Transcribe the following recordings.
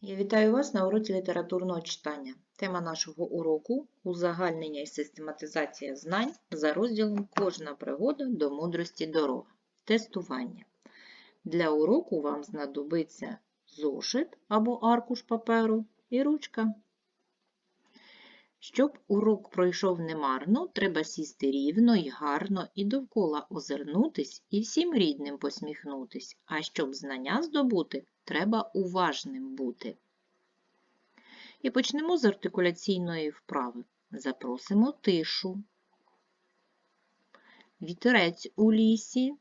Я вітаю вас на уроці літературного читання. Тема нашого уроку узагальнення і систематизація знань за розділом Кожна пригода до мудрості дорога. Тестування. Для уроку вам знадобиться зошит або аркуш паперу і ручка. Щоб урок пройшов немарно, треба сісти рівно і гарно і довкола озирнутись і всім рідним посміхнутись. А щоб знання здобути, треба уважним бути. І почнемо з артикуляційної вправи. Запросимо тишу. Вітерець у лісі.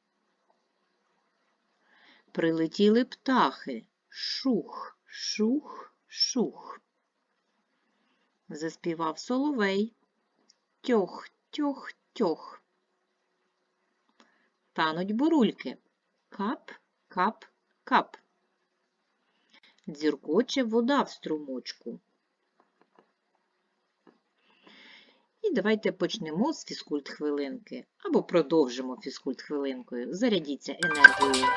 Прилетіли птахи. Шух, шух, шух. Заспівав соловей. Тьох, тьох, тьох. Тануть бурульки. Кап, кап, кап. Дзюркоче вода в струмочку. І давайте почнемо з фізкульт-хвилинки. Або продовжимо фізкульт-хвилинкою. Зарядіться енергією.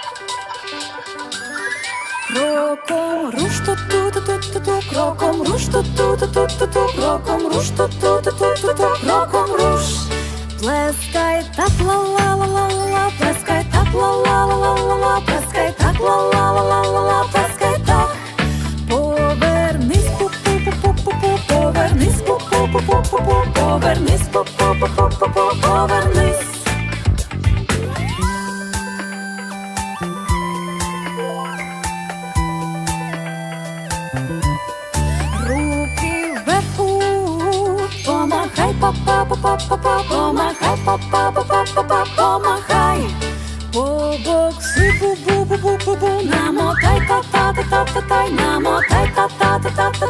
Кроком руш ту ту ту ту ту ту кроком руш ту ту ту ту ту кроком руш ту ту ту ту кроком руш Плескай так ла ла ла ла ла плескай так ла ла ла ла ла ла плескай так ла ла ла ла ла ла плескай так Повернись пу пу пу пу пу пу повернись пу пу пу пу пу повернись пу пу пу пу пу повернись помахай, па-па, па-па, па-па, помахай, па-па, па-па, па-па, помахай. Побокси, бу-бу-бу-бу-бу-бу, намотай, та та та та та та намотай, та-та-та-та-та-тай, намотай.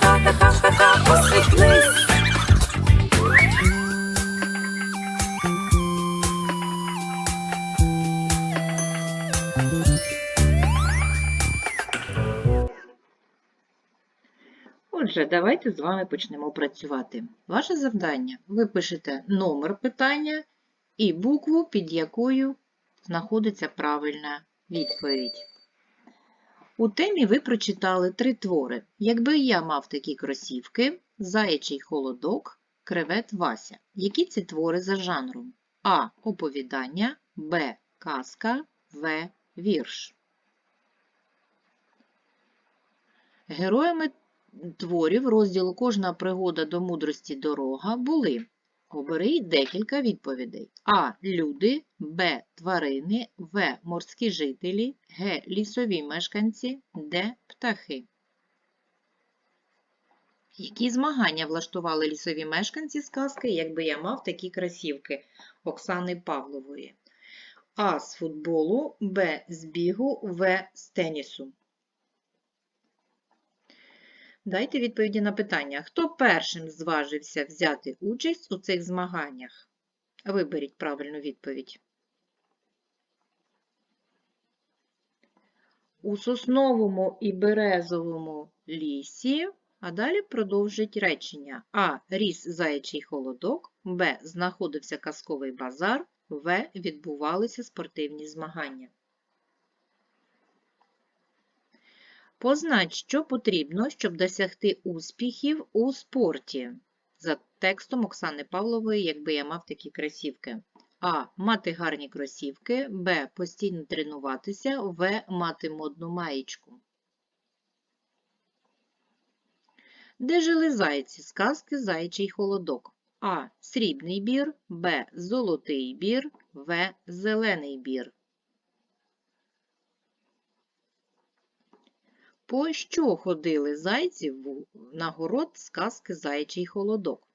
Отже, давайте з вами почнемо працювати. Ваше завдання ви пишете номер питання і букву, під якою знаходиться правильна відповідь. У темі ви прочитали три твори. Якби я мав такі кросівки, заячий холодок, кревет Вася. Які ці твори за жанром? А. Оповідання, Б. Казка, В. Вірш. Героями творів розділу Кожна пригода до мудрості дорога були. Обери декілька відповідей. А. Люди, Б. Тварини, В. Морські жителі, Г. Лісові мешканці, Д. Птахи. Які змагання влаштували лісові мешканці сказки, якби я мав такі красівки Оксани Павлової? А. З футболу, Б. З бігу, В. З тенісу. Дайте відповіді на питання. Хто першим зважився взяти участь у цих змаганнях? Виберіть правильну відповідь. У сосновому і березовому лісі, а далі продовжить речення. А. Ріс заячий холодок, Б. Знаходився казковий базар, В. Відбувалися спортивні змагання. Познач, що потрібно, щоб досягти успіхів у спорті. За текстом Оксани Павлової, якби я мав такі кросівки. А. Мати гарні кросівки. Б. Постійно тренуватися. В. Мати модну маєчку. Де жили зайці? Сказки Зайчий холодок. А. Срібний бір. Б. Золотий бір. В. Зелений бір. По що ходили зайці в- на город сказки Зайчий холодок?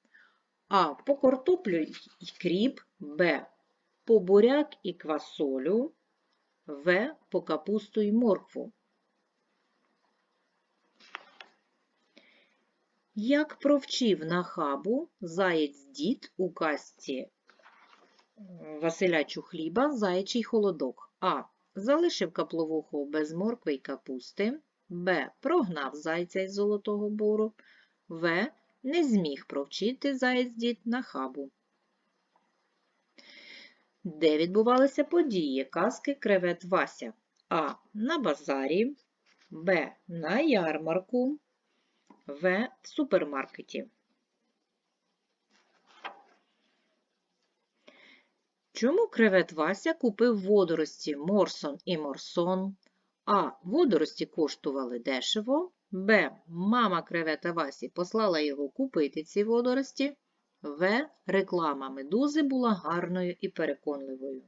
А. По картоплю й кріп. Б. По буряк і квасолю. В. По капусту і моркву. Як провчив на хабу заєць дід у казці Василя Чухліба заячий холодок. А. Залишив капловуху без моркви й капусти. Б. Прогнав зайця із Золотого Бору. В. Не зміг провчити заєць дід на хабу. Де відбувалися події казки Кревет Вася? А. На базарі. Б. На ярмарку. В. В супермаркеті. Чому кревет Вася купив водорості Морсон і Морсон? А. Водорості коштували дешево. Б. Мама кревета Васі послала його купити ці водорості. В. Реклама медузи була гарною і переконливою.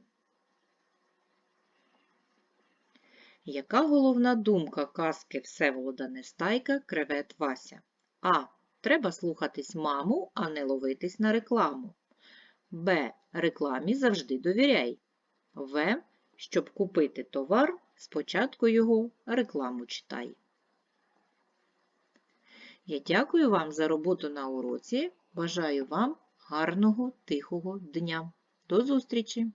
Яка головна думка казки Всеволода Нестайка кревет Вася? А. Треба слухатись маму, а не ловитись на рекламу. Б. Рекламі завжди довіряй. В. Щоб купити товар, спочатку його рекламу читай. Я дякую вам за роботу на уроці. Бажаю вам гарного, тихого дня. До зустрічі!